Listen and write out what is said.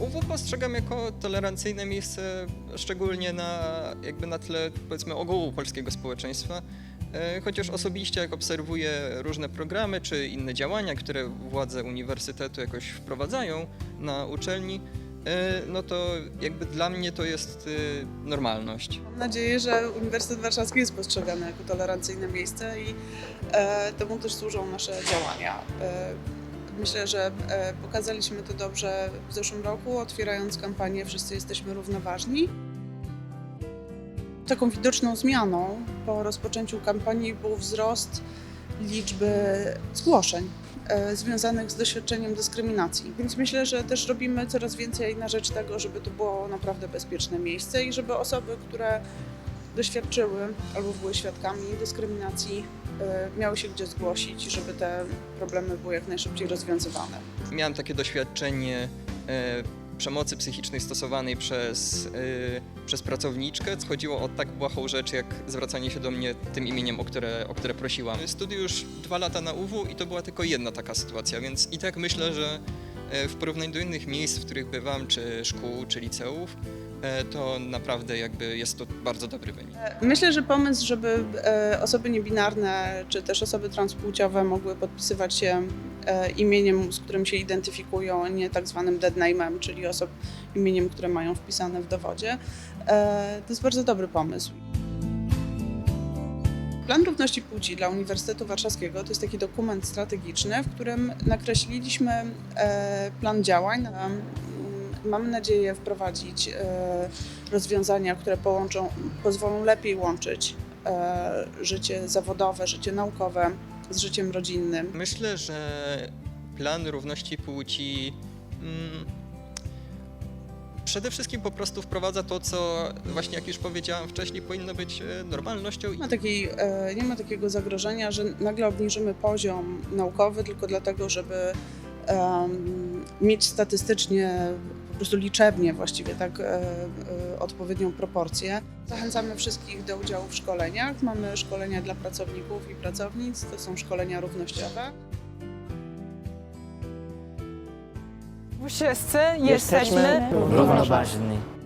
UW postrzegam jako tolerancyjne miejsce, szczególnie na, jakby na tle powiedzmy ogółu polskiego społeczeństwa. E, Chociaż osobiście jak obserwuję różne programy czy inne działania, które władze uniwersytetu jakoś wprowadzają na uczelni, no to jakby dla mnie to jest e, normalność. Mam nadzieję, że Uniwersytet Warszawski jest postrzegany jako tolerancyjne miejsce i e, temu też służą nasze działania. E, myślę, że e, pokazaliśmy to dobrze w zeszłym roku, otwierając kampanię Wszyscy jesteśmy równoważni. Taką widoczną zmianą po rozpoczęciu kampanii był wzrost liczby zgłoszeń e, związanych z doświadczeniem dyskryminacji. Więc myślę, że też robimy coraz więcej na rzecz tego, żeby to było naprawdę bezpieczne miejsce i żeby osoby, które doświadczyły albo były świadkami dyskryminacji, e, miały się gdzie zgłosić żeby te problemy były jak najszybciej rozwiązywane. Miałem takie doświadczenie e, przemocy psychicznej stosowanej przez, e, przez pracowniczkę. Chodziło o tak błahą rzecz, jak zwracanie się do mnie tym imieniem, o które, o które prosiłam. Studiuję już dwa lata na UW i to była tylko jedna taka sytuacja, więc i tak myślę, że e, w porównaniu do innych miejsc, w których bywam, czy szkół, czy liceów, to naprawdę jakby jest to bardzo dobry wynik. Myślę, że pomysł, żeby e, osoby niebinarne czy też osoby transpłciowe mogły podpisywać się e, imieniem, z którym się identyfikują, a nie tak zwanym dead name'em, czyli osob imieniem, które mają wpisane w dowodzie, e, to jest bardzo dobry pomysł. Plan Równości Płci dla Uniwersytetu Warszawskiego to jest taki dokument strategiczny, w którym nakreśliliśmy e, plan działań. Em, Mamy nadzieję wprowadzić e, rozwiązania, które połączą, pozwolą lepiej łączyć e, życie zawodowe, życie naukowe z życiem rodzinnym. Myślę, że plan równości płci mm, przede wszystkim po prostu wprowadza to, co właśnie jak już powiedziałam wcześniej, powinno być e, normalnością. Nie ma, takiej, nie ma takiego zagrożenia, że nagle obniżymy poziom naukowy tylko dlatego, żeby em, mieć statystycznie, prostu liczebnie właściwie tak e, e, odpowiednią proporcję. Zachęcamy wszystkich do udziału w szkoleniach. Mamy szkolenia dla pracowników i pracownic, to są szkolenia równościowe. Wszyscy jesteśmy równoważni.